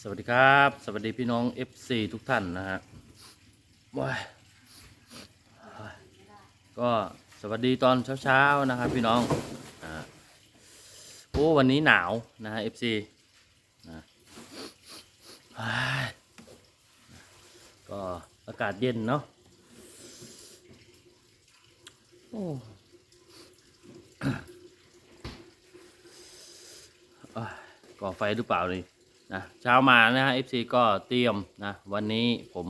สวัสดีครับ สวัสดีพี่น้อง FC ทุกท่านนะฮะว้ายก็สวัสดีตอนเช้าๆนะครับพี่น้องอ่าโอ้วันนี้หนาวนะฮะ FC นะว้ายก็อากาศเย็นเนาะโอ้ก่อไฟหรือเปล่านี่ นะเช้ามานะฮะ FC ก็เตรียมนะวันนี้ผม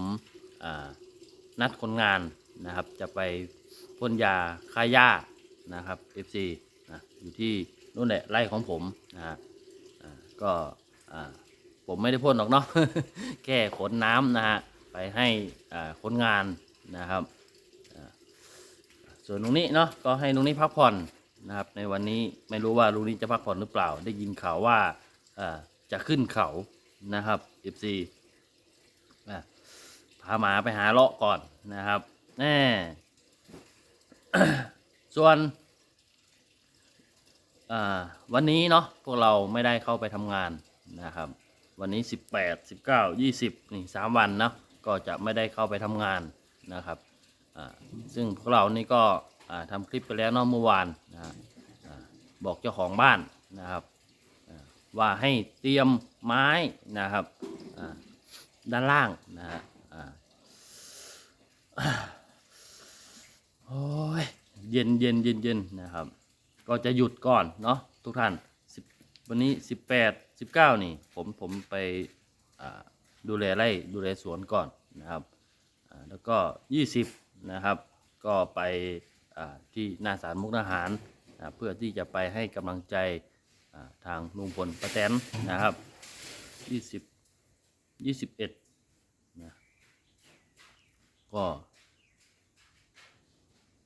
นัดคนงานนะครับ จะไปพ่นยาฆ่าหญ้านะครับ FC นะอยู่ที่นู่นแหละไร่ของผมนะฮะก็ผมไม่ได้พ่นหรอกเนาะแค่ขนน้ำนะฮะไปให้คนงานนะครับส่วนตรงนี้เนาะก็ให้ตรงนี้พักผ่อนนะครับ ในวันนี้ไม่รู้ว่าลุงนี้จะพักผ่อนหรือเปล่า ได้ยินข่าวว่า จะขึ้นเขานะครับ FC พาหมาไปหาเลาะก่อนนะครับแน่ส่วนวันนี้เนาะพวกเราไม่ได้เข้าไปทำงานนะครับ วันนี้ 18 19 20นี่สามวันนะก็จะไม่ได้เข้าไปทำงานนะครับซึ่งพวกเรานี่ก็ทำคลิปไปแล้วเนาะเมื่อวานนะบอกเจ้าของบ้านนะครับ ว่าให้เตรียมไม้นะครับด้านล่างนะฮะโอ้ยเย็นเย็นเย็นเย็นนะครับ ก็จะหยุดก่อนเนาะทุกท่านวันนี้ 18 19 นี่ ผมผมไปดูแลไร่ดูแลสวนก่อนนะครับแล้วก็ 20 นะครับ ก็ไปที่หน้าศาลมุกดาหารนะเพื่อที่จะไปให้กำลังใจ ทางลุงพลป้าแตนนะครับ20 21นะก็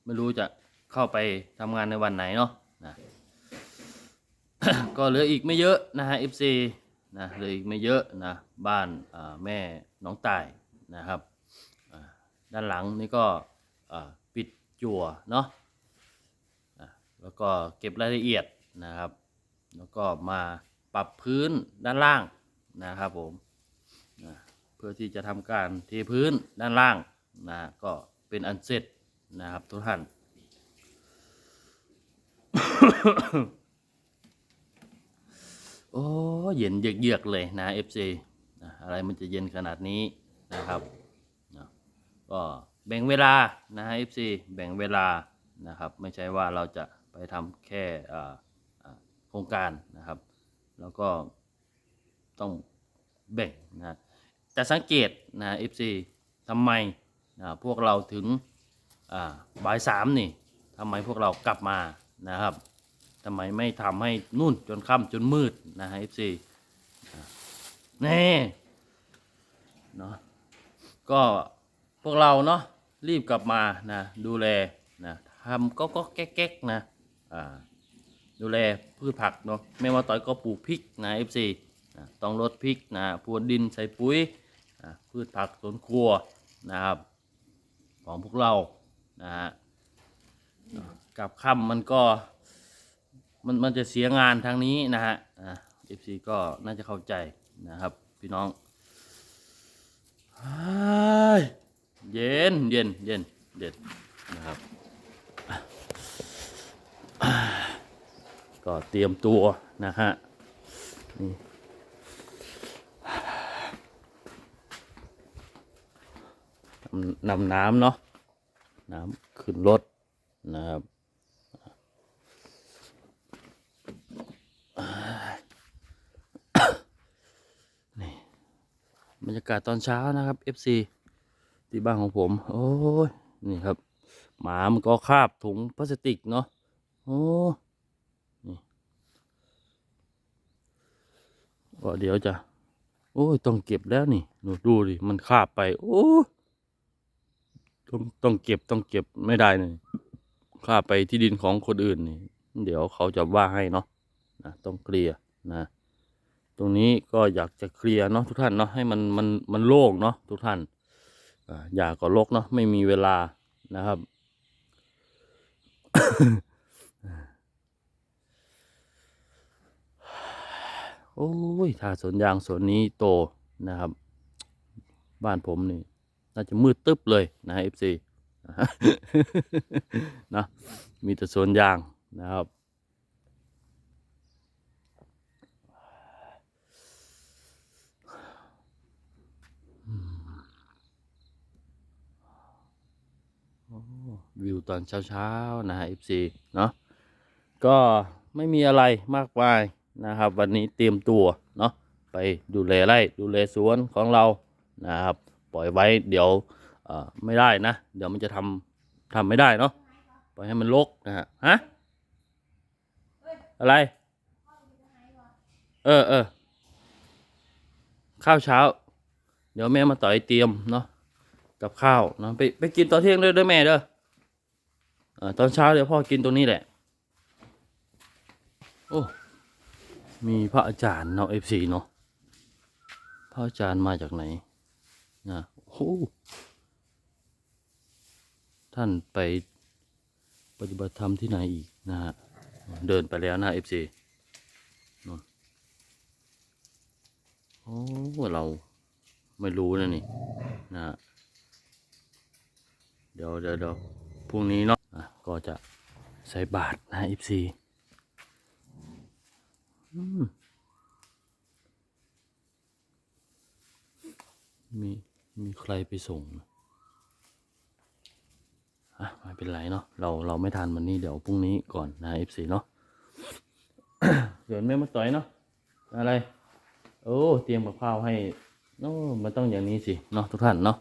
ไม่รู้จะเข้าไปทำงานในวันไหนเนาะนะก็เหลืออีกไม่เยอะนะฮะ FC นะเหลืออีกไม่เยอะนะบ้านแม่น้องตายนะครับด้านหลังนี่ก็ปิดจั่วเนาะแล้วก็เก็บรายละเอียดนะครับ แล้วก็มาปรับพื้นด้านล่างนะครับผมนะเพื่อที่จะทำการเทพื้นด้านล่างนะก็เป็นอันเสร็จนะครับทุกท่าน โอ้เย็นเยือกๆเลยนะ FC นะอะไรมันจะเย็นขนาดนี้นะครับนะก็แบ่งเวลานะฮะ FC แบ่งเวลานะครับ ไม่ใช่ว่าเราจะไปทำแค่อ่า โครงการนะครับ แล้วก็ต้องแบ่งนะแต่สังเกตนะ FC ทำไมนะพวกเราถึงอ่าบ่ายสามนี่ทำไมพวกเรากลับมานะครับทำไมไม่ทำให้นุ่นจนค่ำจนมืดนะฮะ FC อะแน่เนาะก็พวกเราเนาะรีบกลับมานะดูแลนะทำก็ก็แก๊กๆนะอ่า ดูแลพืชผักเนาะไม่ว่าต่อยก็ปลูกพริกนะ FC นะต้องลดพริกนะพรวนดินใส่ปุ๋ยนะพืชผักสวนครัวนะครับ ของพวกเรานะฮะกับค่ำมันก็มันมันจะเสียงานทางนี้นะฮะเอ่า FC ก็น่าจะเข้าใจนะครับ พี่น้องเย็นเย็นเย็นเด็ดนะครับ ก็เตรียมตัวนะฮะนี่นำน้ำเนาะน้ำขึ้นรถนะครับนี่บรรยากาศตอนเช้านะครับ FC ที่บ้านของผม โอ้ย นี่ครับ หมามันก็คาบถุงพลาสติกเนาะโอ้ ก็เดี๋ยวจะโอ้ยต้องเก็บแล้วนี่หนูดูดิมันคาบไปโอ้ต้องต้องเก็บต้องเก็บไม่ได้เลยคาบไปที่ดินของคนอื่นนี่ เดี๋ยวเขาจะว่าให้เนาะนะต้องเคลียร์นะ ตรงนี้ก็อยากจะเคลียร์เนาะทุกท่านเนาะให้มันมันมันโล่งเนาะทุกท่านอ่าอย่าก็ลกเนาะไม่มีเวลานะครับ โอ้ยถ้าสวนยางสวนนี้โตนะครับ บ้านผมนี่ น่าจะมืดตึ๊บเลยนะเอฟซีนะมีแต่สวนยางนะครับ วิวตอนเช้าๆ นะฮะ FC เนาะก็ไม่มีอะไรมากมาย นะครับ วันนี้เตรียมตัวเนาะไปดูแลไร่ดูแลสวนของเรานะครับ ปล่อยไว้เดี๋ยวไม่ได้นะ เดี๋ยวมันจะทำทำไม่ได้เนาะปล่อยให้มันรกนะฮะฮะอะไร เออเออข้าวเช้า เดี๋ยวแม่มาต่อยเตรียมเนาะกับข้าวเนาะไปไปกินตอนเที่ยงด้วยด้วยแม่เด้ออตอนเช้าเดี๋ยวพ่อกินตรงนี้แหละ โอ้ มีพระอาจารย์เนาะเอฟซีเนาะพระอาจารย์มาจากไหนนะโอ้ท่านไปปฏิบัติธรรมที่ไหนอีกนะฮะเดินไปแล้วนะเอฟซีนนโอ้เราไม่รู้นะนี่นะฮะเดี๋ยวเดี๋ยวเดี๋ยวพรุ่งนี้เนาะะก็จะใส่บาทนะอีซี มี มีใครไปส่งนะอะไม่เป็นไรเนาะ เรา เราไม่ทันวันนี้ เดี๋ยวพรุ่งนี้ก่อนนะเอฟซีเนาะเดี๋ยวแม่มาต่อยเนาะ อะไร โอ้ เตรียมกับข้าวให้โอ้มันต้องอย่างนี้สิ เนาะทุกท่านเนาะ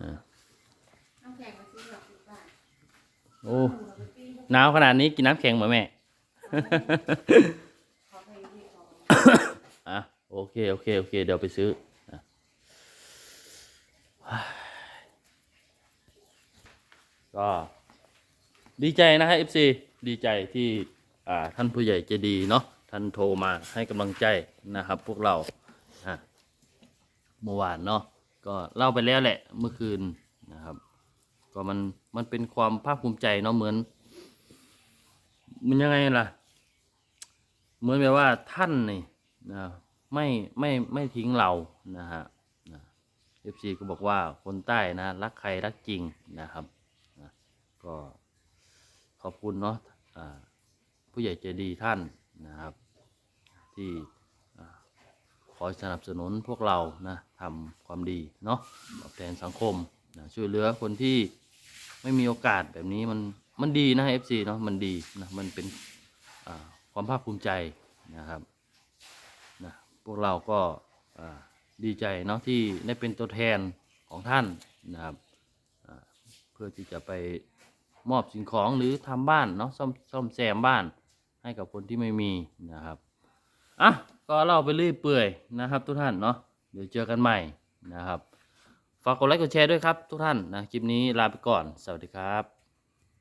อ่าน้ำแข็งมาซื้อหรอกบ้านโอ้ หนาวขนาดนี้กินน้ำแข็งเหมือนแม่ อะโอเค โอเค โอเค เดี๋ยวไปซื้อก็ ดีใจนะฮะ FC ดีใจที่อ่าท่านผู้ใหญ่ใจดีเนาะท่านโทรมาให้กำลังใจนะครับ พวกเราอะเมื่อวานเนาะก็เล่าไปแล้วแหละเมื่อคืนนะครับ ก็มันมันเป็นความภาคภูมิใจเนาะเหมือน มันยังไงล่ะ เหมือนแบบว่าท่านนี่ นะไม่ไม่ไม่ทิ้งเรานะฮะเอฟซีก็บอกว่าคนใต้นะรักใครรักจริงนะครับนะก็ขอบคุณเนาะผู้ใหญ่ใจดีท่านนะครับ ที่อ่าคอยสนับสนุนพวกเรานะทำความดีเนาะตอบแทนสังคมนะช่วยเหลือคนที่ไม่มีโอกาสแบบนี้มันมันดีนะเอฟซีเนาะมันดีนะมันเป็นความภาคภูมิใจนะครับ วกเราก็ดีใจเนาะที่ได้เป็นตัวแทนของท่านนะครับเพื่อที่จะไปมอบสิ่งของหรือทำบ้านเนาะซ่อมซ่อมแซมบ้านให้กับคนที่ไม่มีนะครับอะก็เล่าไปเรื่อยเปื่อยนะครับ ทุกท่านเนาะเดี๋ยวเจอกันใหม่นะครับ ฝากกดไลค์กดแชร์ด้วยครับทุกท่านนะคลิปนี้ลาไปก่อนสวัสดีครับ